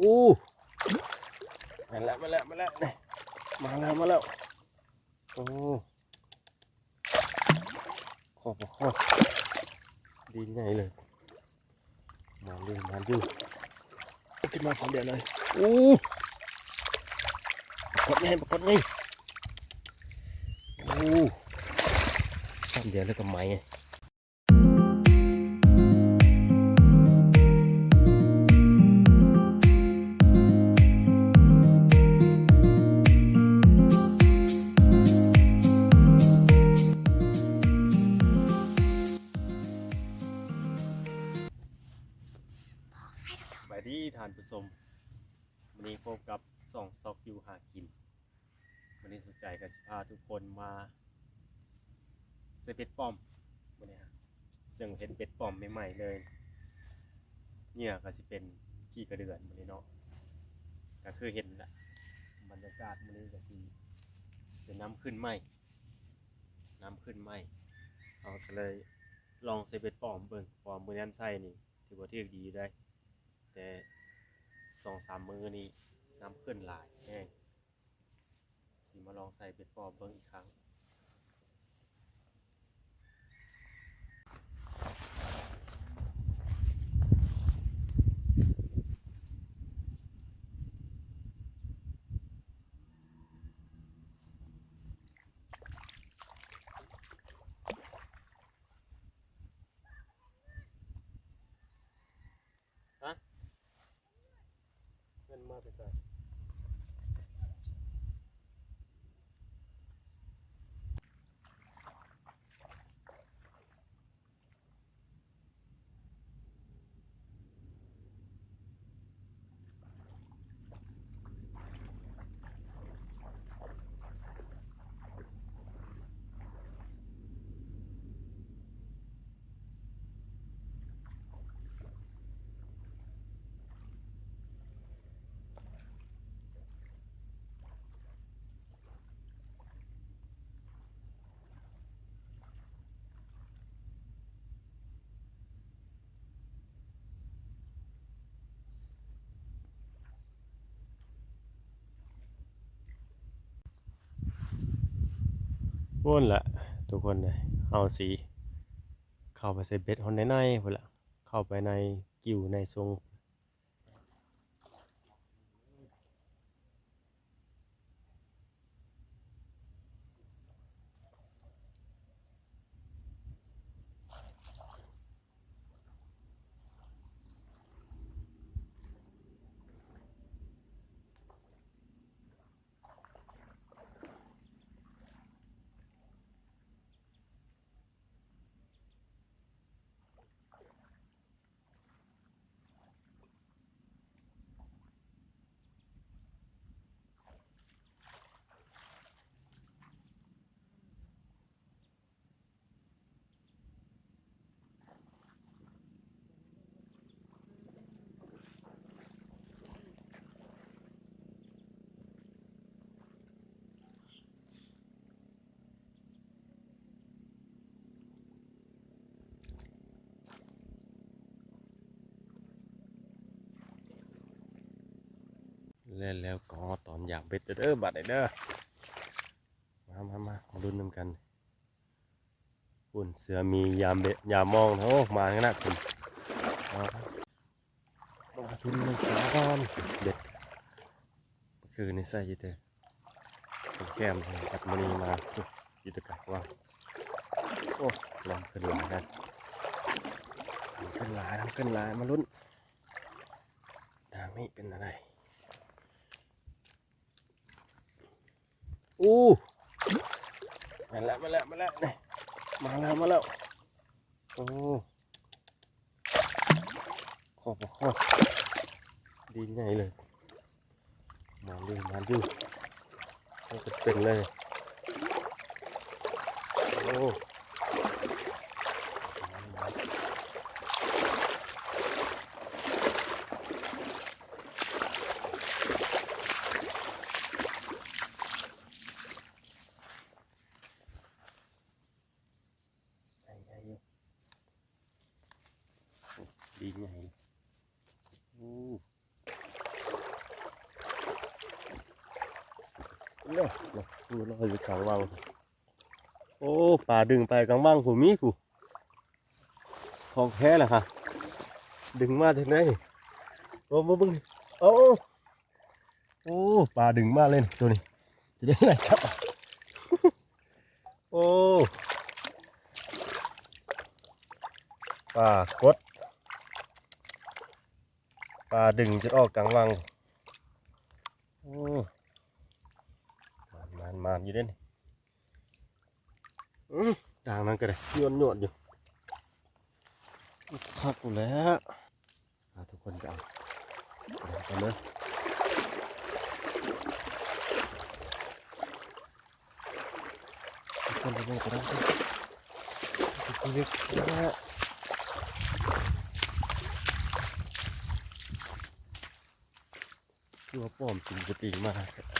อู้มาแล้วมาแล้วมาแล้วนี่มาแล้วมาแล้วโอ้ขอบขอบดีใหญ่เลย มาดูมาดูขึ้นมาพร้อมเดียวเลยอู้ปรากฏไงปรากฏไงอู้พร้อมเดียวเลยกับไม้ไง องซอกยูหากินวันนี้สนใจกับสิพาทุกคนมาเซเป็ดปอมวันนี้ฮะซึ่งเห็นเป็ดปอมใหม่ๆเลยเนี่ยก็สิเป็นขี้กระเดือนวันนี้เนาะก็คือเห็นแหละบรรยากาศวันนี้ก็คือจะน้ำขึ้นไหมน้ำขึ้นไหมเอาก็เลยลองเซเป็ดปอมเบิ่งปอมมือนั้นใส่นี่ถือว่าเทียกดีได้ แต่สองสามมือนี้ น้ำขึ้นหลายแห้งสีมาลองใส่เบ็ดปอบเบิ้งอีกครั้งเงินมาแต่ไกล ว่นละทุกคนเลยเอาสี เข้าไปใส่เบ็ดหอนในในๆพุ่นละเข้าไปในกิ่วในทรง ล่นแล้วก็ตอนอยากเบ็ดเด้อบัดเด้อมามามามาลุ้นนำกันคุณเสือมียามเบ็ดยามมองโอ้มาขนาดคุณมามาลุ้นนำกันก่อนเบ็ดคือในใส่ยี่เตอเป็นแก้มจับมันีมายู่ตะกักว่าโอ้ลำขึ้นหลายกันลำขึ้นหลายลำขึ้นหลายมาลุ้นดามิเป็นอะไร อู้มาแล้วมาแล้วมาแล้วนี่มาแล้วมาแล้วโอ้ขอบขอบดีใหญ่เลยมาดูมาดูมันก็เป็นเลยโอ้ใหญ่ใหญ่อยู่ดีใหญ่เลยโอ้ เนี่ย ดูลอยอยู่กลางวังโอ้ป่าดึงไปกลางวังผู้มีผู้ของแท้ล่ะค่ะ ดึงมาถึงไหนโอ้มาบึงโอ้โอ้ป่าดึงมาเลยนี่ตัวนี้จะได้ไงจับโอ้ป่ากดป่าดึงจะออกกลางวังโอ้มานมานๆอยู่เด้นี่อื้อด่างนั้นก็ได้ยวนยวนๆอยู่คักอยู่แล้วอะทุกคนจะเอาเอาไปเลยทุกคนจะไม่กระด้างทุกคนเล็กนะฮะตัวป้อมจริงจริงมาก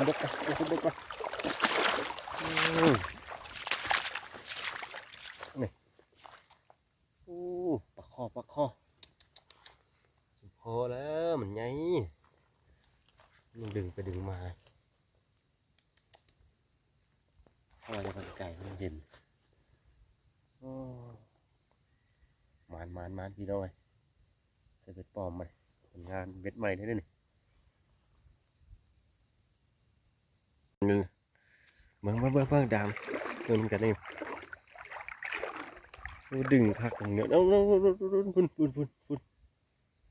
ขึ้นบกไปขึ้นบกไปอืมนี่โอ้ปลาคอปลาคอสุดพอแล้วมันไงมันดึงไปดึงมาอะไรมันไก่มันเย็นโอ้มานมานมานพี่น้อยใส่เบ็ดปลอมมาผลงานเบ็ดใหม่ได้ด้วยนี่ นึงเบิ่งเบิ่งเบิ่งเบิ่งดามเบิ่งกันนี่ดึงคักเนื้อเอาเอาเอาเอาพุ่นพุ่นพุ่นพุ่น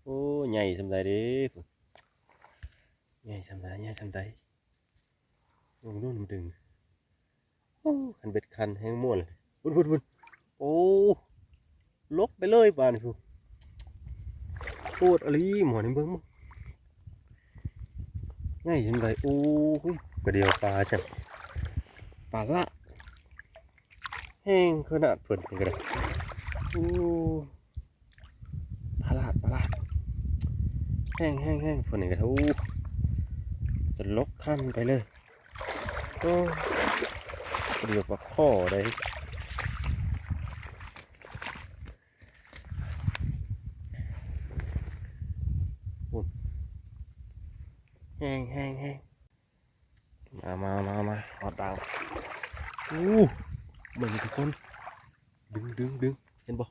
โอ้ใหญ่สำใดเด้พุ่นใหญ่สำใดใหญ่สำใดลงนู่นมันดึงโอ้คันเบ็ดคันแห้งม่วนพุ่นพุ่นพุ่นโอ้ลกไปเลยป่านพุ่นโคตรอะไรหมอนี่เบิ่งมั้งใหญ่สำใดโอ้ย ระเดียวปลาจังปลาละแห้งขนาดเพิ่นกันเลยอู้ปลาลาดปลาลาดแห้งแห้งแห้งเพิ่นกันอู้จะลกขั้นไปเลยโอ้เดี๋ยวปลาข้อได้อุ่นแห้งแห้งแห้ง มามามามาหอดดาวอู้เหมือนทุกคน ดึงดึงดึงเห็นบ่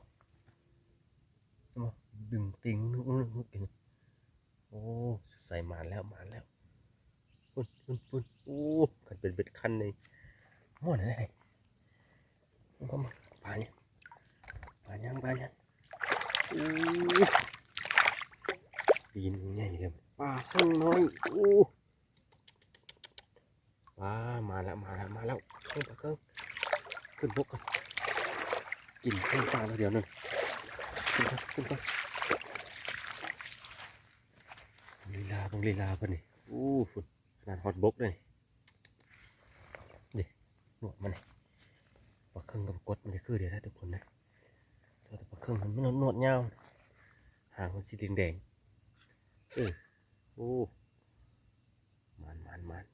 เห็นบ่ดึ งติงนึกนึกนึกติงโอ้ใส่มาแล้วมาแล้วปุ่นปุ่นปุ่นโอ้กันเป็นเป็ดคันเลยม่วนอะไรมามาปลาเนี่ยปลายังปลายังอู้ดีนใหญ่เลยปลาข้างน้อยโอ้ว้ามาแล้วมาแล้วมาแล้วเครื่องปลาเครื่องขึ้นบกกันกินเครื่องปลาแล้วเดี๋ยวนึงขึ้นไปขึ้นไป ลีลาบังลีลาปะนี่อู้ฝุ่นขนาดฮอตบกเลยนี่หนวดมันนี่ปลาเครื่องกับกดมันจะคือเดี๋ยวได้ทุกคนนะแต่ปลาเครื่องมันไม่หนวดยาวหางมันสีแดงแดงเออโอ้มันมันมัน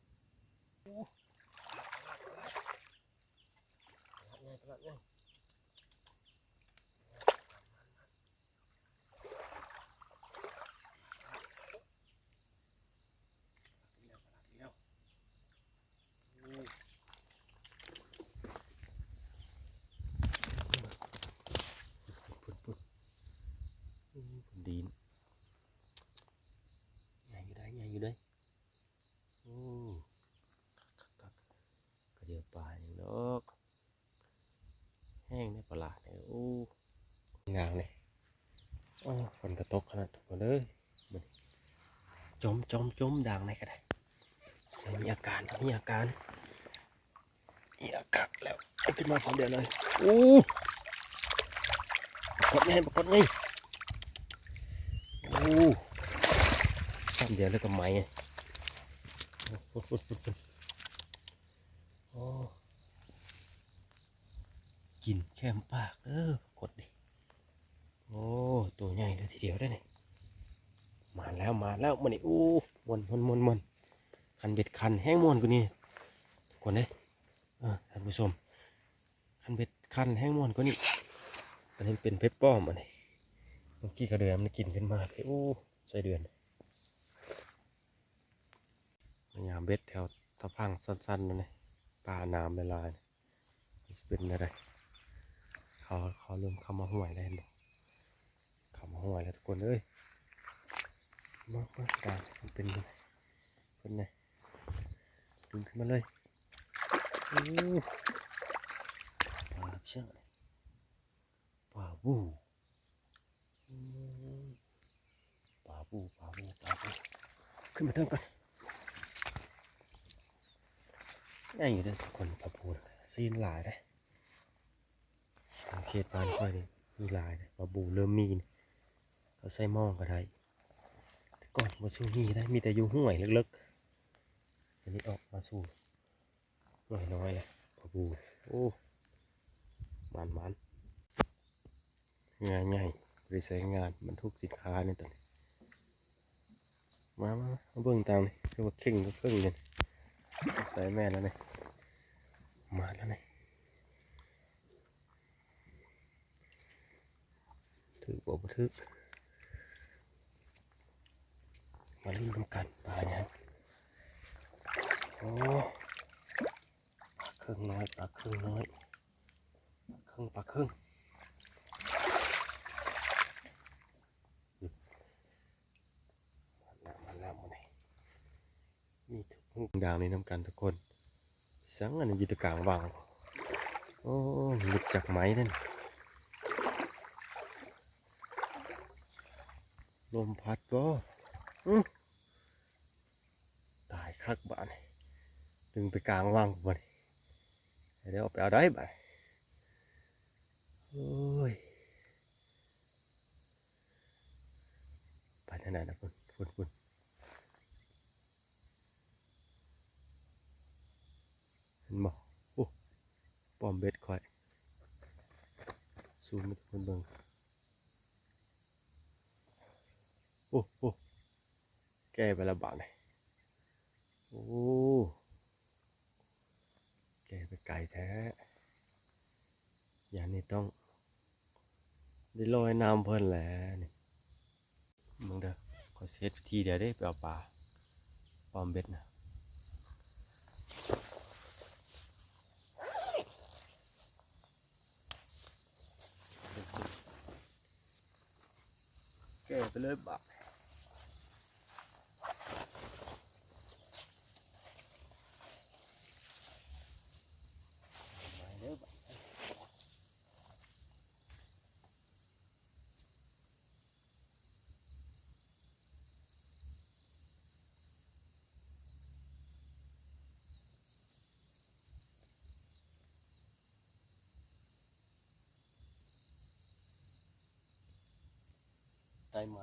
พุ่นพุ่นพุ่นดีนใหญ่อยู่ได้ใหญ่อยู่ได้โอ้คักคักคักกระเดียวปลาอย่างดอกแห้งในประหลาดเลยโอ้ งามเลยโอ้ฝนกระตกขนาดทุกคนเลยจมจมจมดังในก็ได้จะมีอาการมีอาการมีอาการแล้วเอาขึ้นมาพร้อมเดียวเลยโอ้ปกฏไงปรากฏไงโอ้ซ้ำเดียวแล้วก็ไม้โอ้กินแค่มปากเออกดดิ อ้ตัวใหญ่เลยทีเดียวได้เนี่ยมาแล้วมาแล้วมันนี่โอ้มวนมวนมวนมวนคันเบ็ดคันแห้งมวนกูนี่ทุกคนเลยเออท่านผู้ชมคันเบ็ดคันแห้งมวนกูนี่อันนี้เป็นเพชรป้อมอันนี้เมื่อกี้กระเดือมันกินขึ้นมาเลยโอ้ใส่เดือนพยายามเบ็ดแถวตะพังสั้นๆนั่นเลยปลาน้ำลายมันจะเป็นอะไรเขาเขาเริ่มเข้ามาห่วยแล้วเห็นบ่ ขำหัวแล้วทุกคนเอ้ยมากมากกามันเป็นยังไงเป็นไงดึงขึ้นมาเลยโอ้ปลาเชื่องเลยปลาบูปลาบูปลาบูปลาบูขึ้นมาเทิงก่อนง่ายอยู่ด้อทุกคนปลาบูซีนหลายได้เขตบ้านค่อยนี่มีหลายเลยปลาบูเริ่มมีนี่ ก็ใส่หม้อก็ได้แต่ก่อนมาชูนี่ได้มีแต่อยู่ห่วยลึกๆอันนี้ออกมาสู่หน่อยน้อยเลยปลาบูโอ้มันมันงานใหญ่บริษัทงานบรรทุกสินค้านี่ตอนนี้มามามาเบิ่งตามนี่คือว่าเข่งก็เพิ่งเนี่ยใส่แม่แล้วนี่มาแล้วนี่ถือบ่บ่ถือมาลุ้นทำกันปลาเนี่ยโอ้ปลาครึ่งน้อยปลาครึ่งน้อยครึ่งปลาครึ่งมาแล้วมาแล้วมาเลยมีทุกอย่างนี้ำกันทุกคนสังอันนี้ยุตะกลางวางโอ้หลุดจากไม้นั่นลมพัดก็ตาย คักบ้านดึงไปกลางว่างบ้านเดี๋ยวเอาไปเอาได้บ้านโอ้ยไปทางไหนนะคุณคุณคุณเห็นบ่โอ้ปอมเบ็ดคอยซูมไปทุกคนเบิ่งโอ้โอ้แก้ไปและบาทเลย โอ้แกไปไกลแท้ อย่างนี้ต้องได้ลอยน้ำเพิ่นแหล้วนี่มึงเด้อขอเซตทีเดียวได้ไปเอาปลาปลอมเบ็ดนะแกไปเลยบาทมา ได้ไหม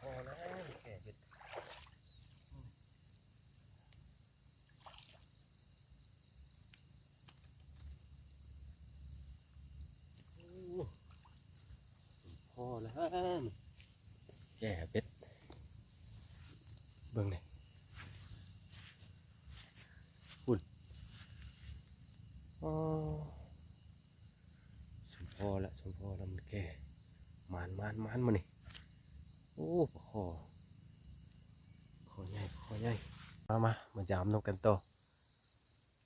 พอแล้วแก่เบ็ดโอ้พอแล้วแก่เบ็ดเบิ่งเลยหุ่นอ๋อสมพอแล้วสมพอแล้วมันแก่ มานมานมานมานี่โอ้ปลาคอคอใหญ่คอใหญ่มามามนกกันต่อ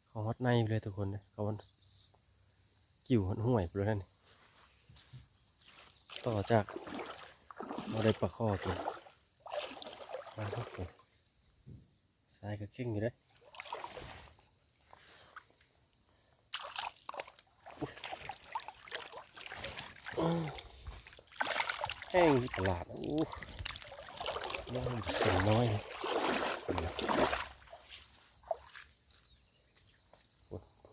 เขาฮอดในเลยทุกคนเขามันกิ่วหันห่วยไปแล้วนั่นนี่ต่อจากเราได้ปลาคอกินมาทุกคนทรายก็เข่งอยู่เลยแห้งที่ตลาดนะอู้ย่างเสียน้อยนะโอ้โหโอ้โห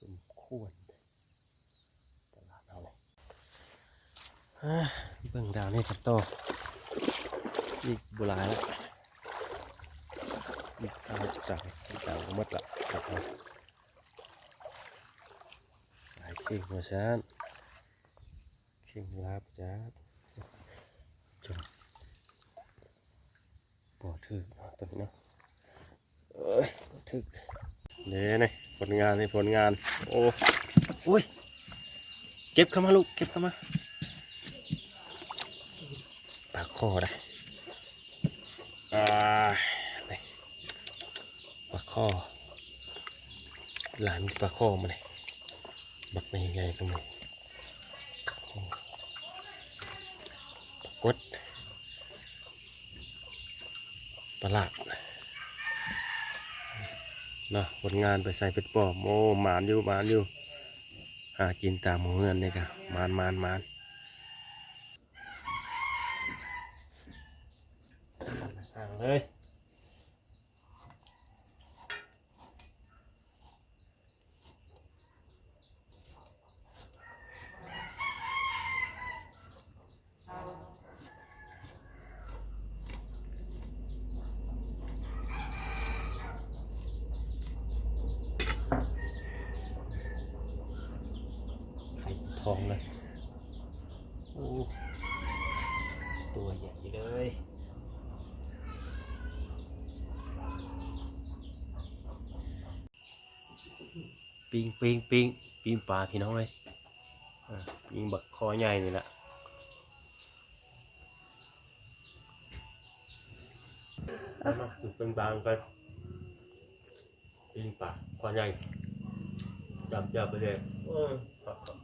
สมควรตลาดเอาเลยอะ เบิ่งดาวนี่ครับโตนี่โบราณแล้วนี่เอาจากสีดาวก็หมดละครับสายเข่งหัวชานเข่งลาบจ้าจมปอถึกตัวนี้เนาะเอ้ยปอถึกเนี่นี่ผลงานนี่ผลงาน โอ้โอ้ย เก็บเข้ามาลูก เก็บเข้ามา ปากคอได้อ่านี่ปากคอหลานปลากคอมาเลยบักไม่ใหญ่ๆตรงนี้กดประหลาดนะผลงานไปใส่เป็ดปอมโอ้หมานอยู่หมานอยู่หากินตามหมูเงินนี่กะมานมานมาน ทองเลยโอ้ตัวใหญ่เลยปิงปิงปิงปิงปลาพี่น้องเลยอะปิงบักคอใหญ่นี่แหละเอามาดูเป็นบางกันปิงปลาคอใหญ่จับจับไปเลยเออครับครับ